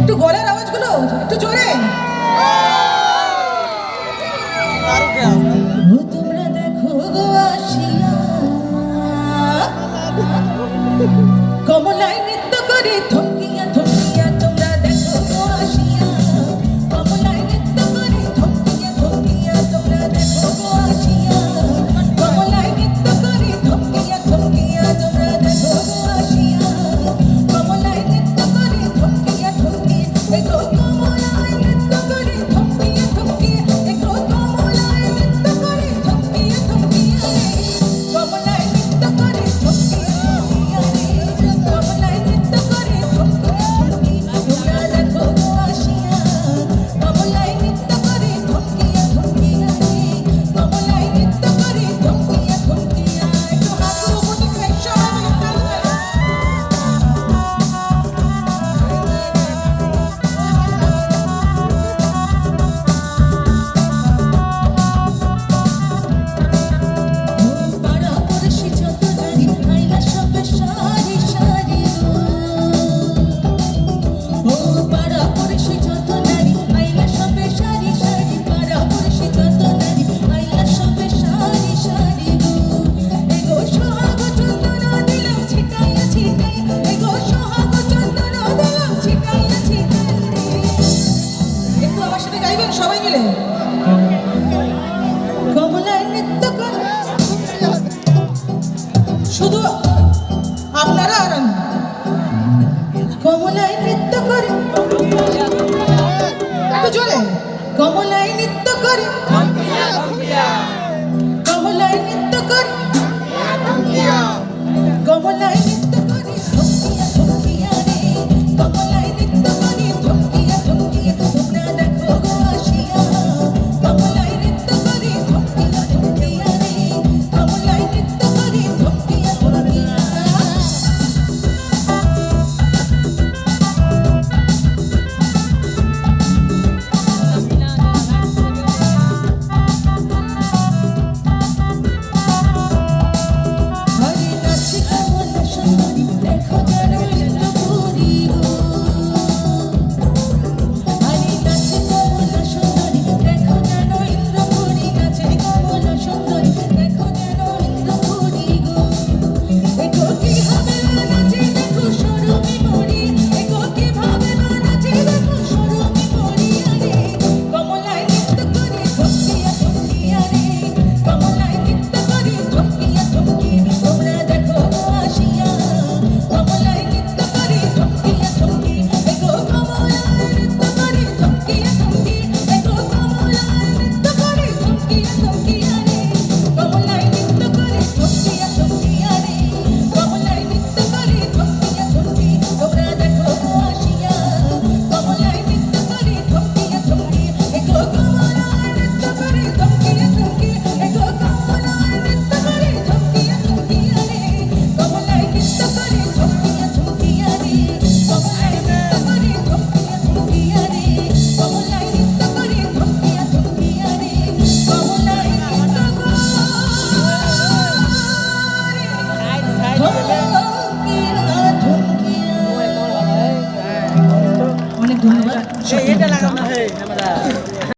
একটু গলার আওয়াজগুলো একটু জোরে। মিলে কমলায় নৃত্য শুধু আপনারা আর কমলায় নৃত্য করে জলে কমলায় নৃত্য করে น่ารัก